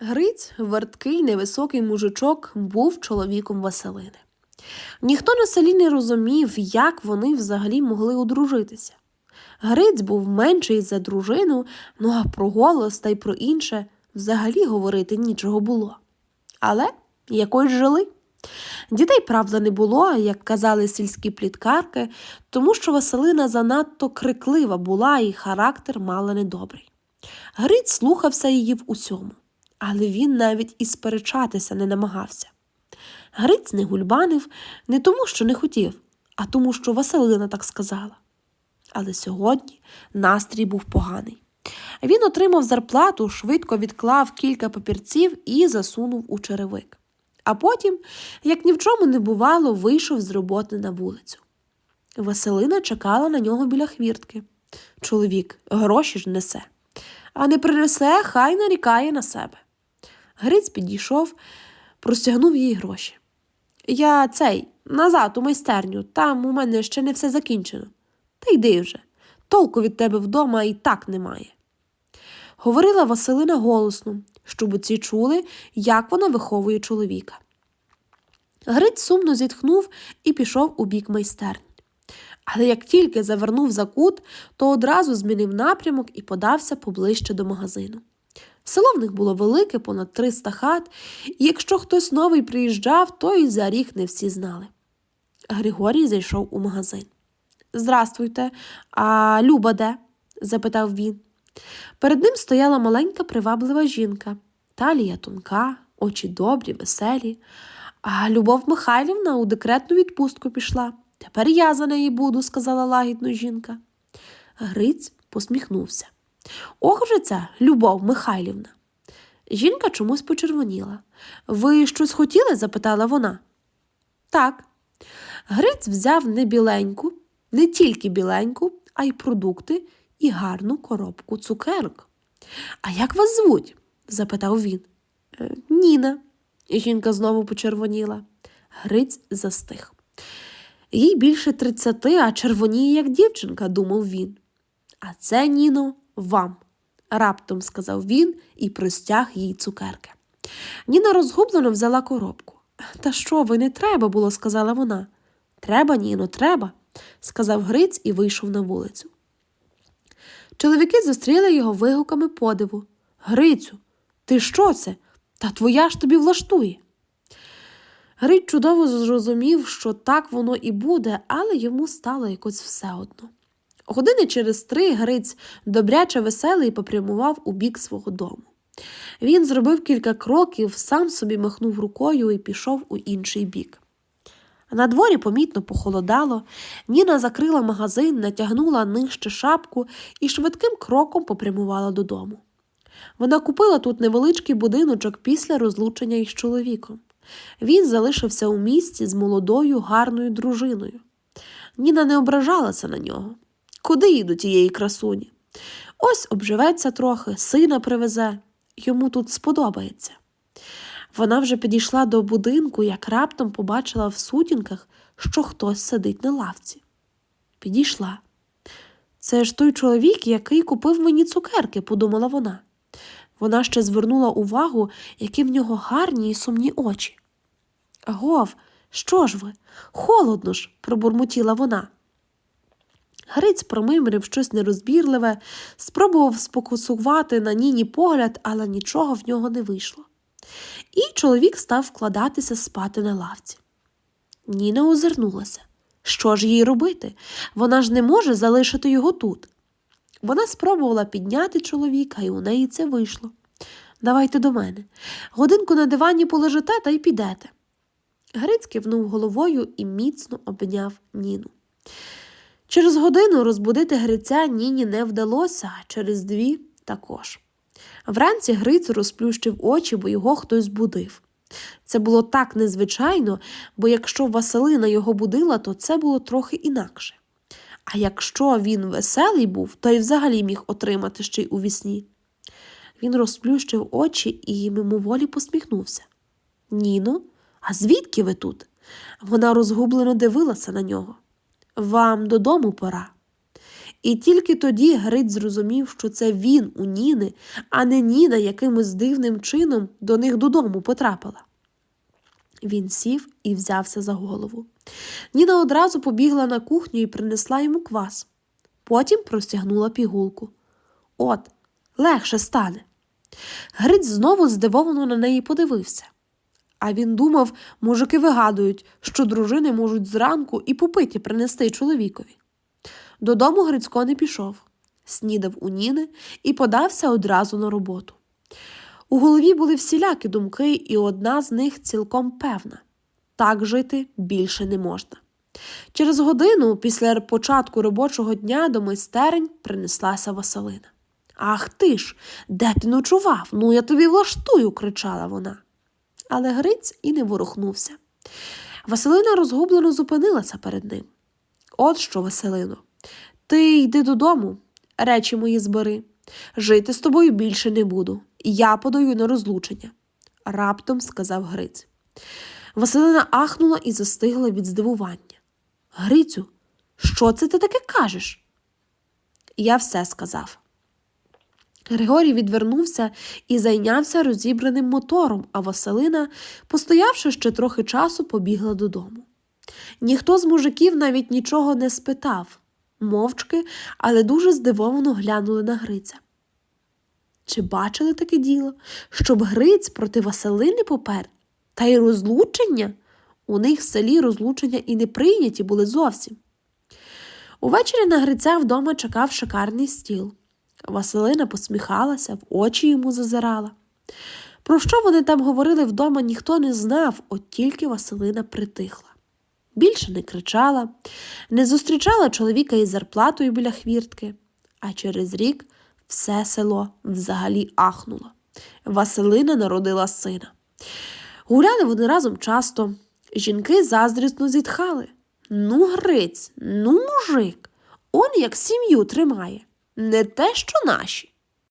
Гриць, верткий, невисокий мужичок, був чоловіком Василини. Ніхто на селі не розумів, як вони взагалі могли одружитися. Гриць був менший за дружину, ну а про голос та й про інше взагалі говорити нічого було. Але якось жили. Дітей, правда, не було, як казали сільські пліткарки, тому що Василина занадто криклива була і характер мала недобрий. Гриць слухався її в усьому, але він навіть і сперечатися не намагався. Гриць не гульбанив не тому, що не хотів, а тому, що Василина так сказала. Але сьогодні настрій був поганий. Він отримав зарплату, швидко відклав кілька папірців і засунув у черевик. А потім, як ні в чому не бувало, вийшов з роботи на вулицю. Василина чекала на нього біля хвіртки. Чоловік гроші ж несе, а не принесе, хай нарікає на себе. Гриць підійшов, простягнув їй гроші. Я цей назад у майстерню, там у мене ще не все закінчено. Та йди вже, толку від тебе вдома і так немає. Говорила Василина голосно, щоб оці чули, як вона виховує чоловіка. Гриць сумно зітхнув і пішов у бік майстерні. Але як тільки завернув за кут, то одразу змінив напрямок і подався поближче до магазину. Село в них було велике, понад 300 хат, і якщо хтось новий приїжджав, то і за ріг не всі знали. Григорій зайшов у магазин. Здрастуйте, а Люба де? запитав він. Перед ним стояла маленька приваблива жінка, талія тонка, очі добрі, веселі. А Любов Михайлівна у декретну відпустку пішла. Тепер я за неї буду, сказала лагідно жінка. Гриць посміхнувся. Ох же ця Любов Михайлівна. Жінка чомусь почервоніла. Ви щось хотіли? запитала вона. Так. Гриць взяв не біленьку, не тільки біленьку, а й продукти і гарну коробку цукерок. А як вас звуть? запитав він. «Е, Ніна. Жінка знову почервоніла. Гриць застиг. Їй більше тридцяти, а червоніє, як дівчинка, думав він. А це, Ніно, вам, раптом сказав він і простяг їй цукерки. Ніна розгублено взяла коробку. Та що ви не треба було, сказала вона. Треба, Ніно, треба, сказав Гриць і вийшов на вулицю. Чоловіки зустріли його вигуками подиву. Грицю, ти що це? Та твоя ж тобі влаштує. Гриць чудово зрозумів, що так воно і буде, але йому стало якось все одно. Години через три Гриць добряче веселий попрямував у бік свого дому. Він зробив кілька кроків, сам собі махнув рукою і пішов у інший бік. На дворі помітно похолодало, Ніна закрила магазин, натягнула нижче шапку і швидким кроком попрямувала додому. Вона купила тут невеличкий будиночок після розлучення із чоловіком. Він залишився у місті з молодою, гарною дружиною. Ніна не ображалася на нього. Куди їду тієї красуні? Ось обживеться трохи, сина привезе, йому тут сподобається. Вона вже підійшла до будинку, як раптом побачила в сутінках, що хтось сидить на лавці. Підійшла. Це ж той чоловік, який купив мені цукерки, подумала вона. Вона ще звернула увагу, які в нього гарні і сумні очі. Гов, що ж ви? Холодно ж, пробурмотіла вона. Гриць промимрив щось нерозбірливе, спробував спокусувати на ніні погляд, але нічого в нього не вийшло. І чоловік став вкладатися спати на лавці. Ніна озирнулася. Що ж їй робити? Вона ж не може залишити його тут. Вона спробувала підняти чоловіка, і у неї це вийшло. Давайте до мене. Годинку на дивані полежите та й підете. Гриць кивнув головою і міцно обняв Ніну. Через годину розбудити Гриця Ніні не вдалося, а через дві також. Вранці Гриць розплющив очі, бо його хтось будив. Це було так незвичайно, бо якщо Василина його будила, то це було трохи інакше. А якщо він веселий був, то й взагалі міг отримати ще й у вісні. Він розплющив очі і мимоволі посміхнувся. Ніно, а звідки ви тут? Вона розгублено дивилася на нього. Вам додому пора. І тільки тоді Гриць зрозумів, що це він у Ніни, а не Ніна якимось дивним чином до них додому потрапила. Він сів і взявся за голову. Ніна одразу побігла на кухню і принесла йому квас. Потім простягнула пігулку. От, легше стане. Гриць знову здивовано на неї подивився. А він думав, мужики вигадують, що дружини можуть зранку і попиті принести чоловікові. Додому Грицько не пішов, снідав у Ніни і подався одразу на роботу. У голові були всілякі думки, і одна з них цілком певна так жити більше не можна. Через годину після початку робочого дня до майстерень принеслася Василина. Ах ти ж, де ти ночував? Ну, я тобі влаштую, кричала вона. Але Гриць і не ворухнувся. Василина розгублено зупинилася перед ним. От що, Василино, ти йди додому, речі мої збери. Жити з тобою більше не буду. Я подаю на розлучення, раптом сказав Гриць. Василина ахнула і застигла від здивування. Грицю, що це ти таке кажеш? Я все сказав. Григорій відвернувся і зайнявся розібраним мотором, а Василина, постоявши ще трохи часу, побігла додому. Ніхто з мужиків навіть нічого не спитав, мовчки, але дуже здивовано глянули на Гриця. Чи бачили таке діло, щоб Гриць проти Василини попер? Та й розлучення? У них в селі розлучення і не прийняті були зовсім. Увечері на Гриця вдома чекав шикарний стіл. Василина посміхалася, в очі йому зазирала. Про що вони там говорили вдома, ніхто не знав, от тільки Василина притихла. Більше не кричала, не зустрічала чоловіка із зарплатою біля хвіртки, а через рік все село взагалі ахнуло. Василина народила сина. Гуляли вони разом часто. Жінки заздрісно зітхали. Ну, Гриць, ну, мужик, он як сім'ю тримає, не те, що наші.